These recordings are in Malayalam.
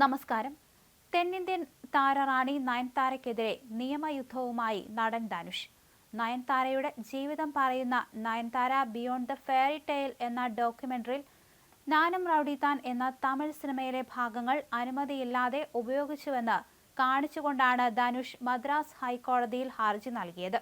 നമസ്കാരം. തെന്നിന്ത്യൻ താരറാണി നയൻതാരയ്ക്കെതിരെ നിയമയുദ്ധവുമായി നടൻ ധനുഷ്. നയൻതാരയുടെ ജീവിതം പറയുന്ന Nayanthara beyond the fairy tale എന്ന ഡോക്യുമെന്ററിയിൽ നാനം റൌഡിത്താൻ എന്ന തമിഴ് സിനിമയിലെ ഭാഗങ്ങൾ അനുമതിയില്ലാതെ ഉപയോഗിച്ചുവെന്ന് കാണിച്ചുകൊണ്ടാണ് ധനുഷ് മദ്രാസ് ഹൈക്കോടതിയിൽ ഹർജി നൽകിയത്.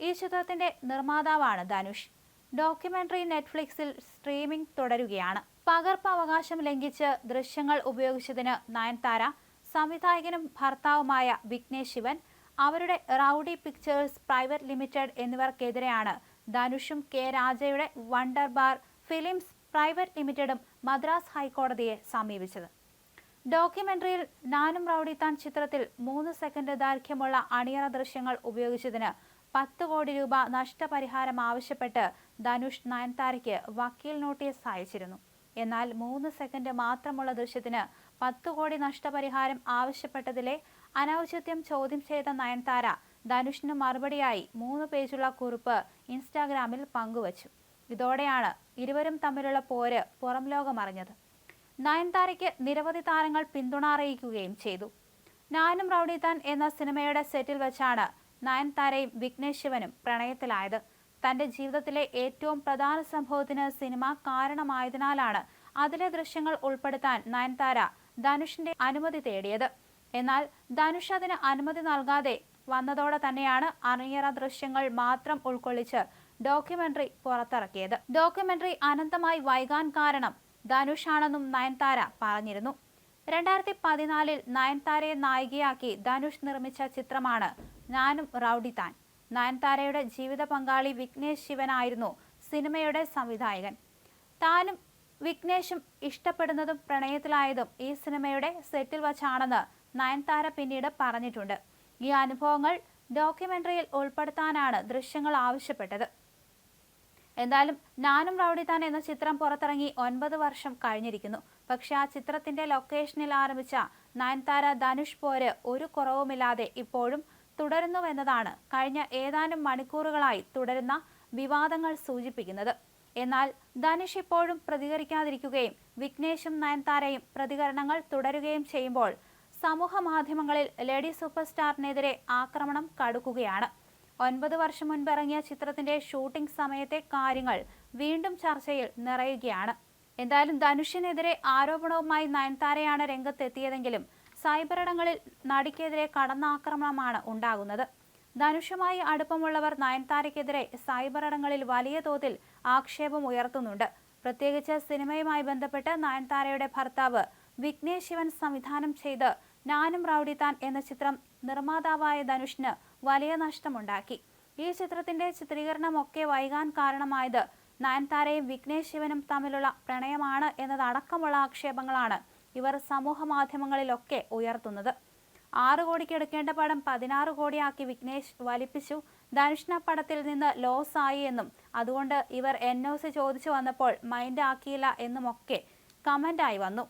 ഈ ചിത്രത്തിന്റെ നിർമ്മാതാവാണ് ധനുഷ്. ഡോക്യുമെന്ററി നെറ്റ്ഫ്ലിക്സിൽ സ്ട്രീമിംഗ് തുടരുകയാണ്. പകർപ്പ് അവകാശം ലംഘിച്ച് ദൃശ്യങ്ങൾ ഉപയോഗിച്ചതിന് നയൻതാര സംവിധായകനും ഭർത്താവുമായ വിഘ്നേഷ് ശിവൻ അവരുടെ റൌഡി പിക്ചേഴ്സ് പ്രൈവറ്റ് ലിമിറ്റഡ് എന്നിവർക്കെതിരെയാണ് ധനുഷും കെ രാജയുടെ വണ്ടർ ബാർ ഫിലിംസ് പ്രൈവറ്റ് ലിമിറ്റഡും മദ്രാസ് ഹൈക്കോടതിയെ സമീപിച്ചത്. ഡോക്യുമെന്ററിയിൽ നാനും റൌഡി താൻ ചിത്രത്തിൽ മൂന്ന് സെക്കൻഡ് ദൈർഘ്യമുള്ള അണിയറ ദൃശ്യങ്ങൾ ഉപയോഗിച്ചതിന് പത്ത് കോടി രൂപ നഷ്ടപരിഹാരം ആവശ്യപ്പെട്ട് ധനുഷ് നയൻതാരയ്ക്ക് വക്കീൽ നോട്ടീസ് അയച്ചിരുന്നു. എന്നാൽ മൂന്ന് സെക്കൻഡ് മാത്രമുള്ള ദൃശ്യത്തിന് പത്ത് കോടി നഷ്ടപരിഹാരം ആവശ്യപ്പെട്ടതിലെ അനൗചിത്യം ചോദ്യം ചെയ്ത നയൻതാര ധനുഷിന് മറുപടിയായി മൂന്ന് പേജുള്ള കുറിപ്പ് ഇൻസ്റ്റാഗ്രാമിൽ പങ്കുവച്ചു. ഇതോടെയാണ് ഇരുവരും തമ്മിലുള്ള പോര് പുറം ലോകമറിഞ്ഞത്. നയൻതാരയ്ക്ക് നിരവധി താരങ്ങൾ പിന്തുണ അറിയിക്കുകയും ചെയ്തു. നാനും റൌഡിതാൻ എന്ന സിനിമയുടെ സെറ്റിൽ വെച്ചാണ് നയൻതാരയും വിഘ്നേഷ് ശിവനും പ്രണയത്തിലായത്. തന്റെ ജീവിതത്തിലെ ഏറ്റവും പ്രധാന സംഭവത്തിന് സിനിമ കാരണമായതിനാലാണ് അതിലെ ദൃശ്യങ്ങൾ ഉൾപ്പെടുത്താൻ നയൻതാര ധനുഷിന്റെ അനുമതി തേടിയത്. എന്നാൽ ധനുഷ് അതിന് അനുമതി നൽകാതെ വന്നതോടെ തന്നെയാണ് അണിയറ ദൃശ്യങ്ങൾ മാത്രം ഉൾക്കൊള്ളിച്ച് ഡോക്യുമെന്ററി പുറത്തിറക്കിയത്. ഡോക്യുമെന്ററി അനന്തമായി വൈകാൻ കാരണം ധനുഷാണെന്നും നയൻതാര പറഞ്ഞിരുന്നു. രണ്ടായിരത്തി പതിനാലിൽ നയൻതാരയെ നായികയാക്കി ധനുഷ് നിർമ്മിച്ച ചിത്രമാണ് ഞാനും റൗഡി താൻ. നയൻതാരയുടെ ജീവിത പങ്കാളി വിഘ്നേഷ് ശിവനായിരുന്നു സിനിമയുടെ സംവിധായകൻ. താനും വിഘ്നേഷും ഇഷ്ടപ്പെടുന്നതും പ്രണയത്തിലായതും ഈ സിനിമയുടെ സെറ്റിൽ വച്ചാണെന്ന് നയൻതാര പിന്നീട് പറഞ്ഞിട്ടുണ്ട്. ഈ അനുഭവങ്ങൾ ഡോക്യുമെന്ററിയിൽ ഉൾപ്പെടുത്താനാണ് ദൃശ്യങ്ങൾ ആവശ്യപ്പെട്ടത്. എന്തായാലും നാനും താൻ എന്ന ചിത്രം പുറത്തിറങ്ങി ഒൻപത് വർഷം കഴിഞ്ഞിരിക്കുന്നു. പക്ഷെ ആ ചിത്രത്തിന്റെ ലൊക്കേഷനിൽ ആരംഭിച്ച നയൻതാര ധനുഷ് പോര് ഒരു കുറവുമില്ലാതെ ഇപ്പോഴും തുടരുന്നുവെന്നതാണ് കഴിഞ്ഞ ഏതാനും മണിക്കൂറുകളായി തുടരുന്ന വിവാദങ്ങൾ സൂചിപ്പിക്കുന്നത്. എന്നാൽ ധനുഷ് ഇപ്പോഴും പ്രതികരിക്കാതിരിക്കുകയും വിഘ്നേഷും നയൻതാരയും പ്രതികരണങ്ങൾ തുടരുകയും ചെയ്യുമ്പോൾ സമൂഹ മാധ്യമങ്ങളിൽ ലേഡി സൂപ്പർ സ്റ്റാറിനെതിരെ ആക്രമണം കടുക്കുകയാണ്. ഒൻപത് വർഷം മുൻപ് ഇറങ്ങിയ ചിത്രത്തിന്റെ ഷൂട്ടിംഗ് സമയത്തെ കാര്യങ്ങൾ വീണ്ടും ചർച്ചയിൽ നിറയുകയാണ്. എന്തായാലും ധനുഷിനെതിരെ ആരോപണവുമായി നയൻതാരയാണ് രംഗത്തെത്തിയതെങ്കിലും സൈബർ ഇടങ്ങളിൽ നടിക്കെതിരെ കടന്നാക്രമണമാണ് ഉണ്ടാകുന്നത്. ധനുഷുമായി അടുപ്പമുള്ളവർ നയൻതാരയ്ക്കെതിരെ സൈബർ ഇടങ്ങളിൽ വലിയ തോതിൽ ആക്ഷേപം ഉയർത്തുന്നുണ്ട്. പ്രത്യേകിച്ച് സിനിമയുമായി ബന്ധപ്പെട്ട് നയൻതാരയുടെ ഭർത്താവ് വിഘ്നേഷ് ശിവൻ സംവിധാനം ചെയ്ത് നാനും താൻ എന്ന ചിത്രം നിർമ്മാതാവായ ധനുഷിന് വലിയ നഷ്ടമുണ്ടാക്കി. ഈ ചിത്രത്തിന്റെ ചിത്രീകരണമൊക്കെ വൈകാൻ കാരണമായത് നയൻതാരയും വിഘ്നേഷ് ശിവനും തമ്മിലുള്ള പ്രണയമാണ് എന്നതടക്കമുള്ള ആക്ഷേപങ്ങളാണ് ഇവർ സമൂഹ മാധ്യമങ്ങളിലൊക്കെ ഉയർത്തുന്നത്. ആറ് കോടിക്ക് എടുക്കേണ്ട പടം പതിനാറ് കോടിയാക്കി വിഘ്നേഷ് വലിപ്പിച്ചു. ധനുഷ്ണ പടത്തിൽ നിന്ന് ലോസ് ആയി എന്നും അതുകൊണ്ട് ഇവർ എൻ ഒ സി ചോദിച്ചു വന്നപ്പോൾ മൈൻഡ് ആക്കിയില്ല എന്നുമൊക്കെ കമന്റായി വന്നു.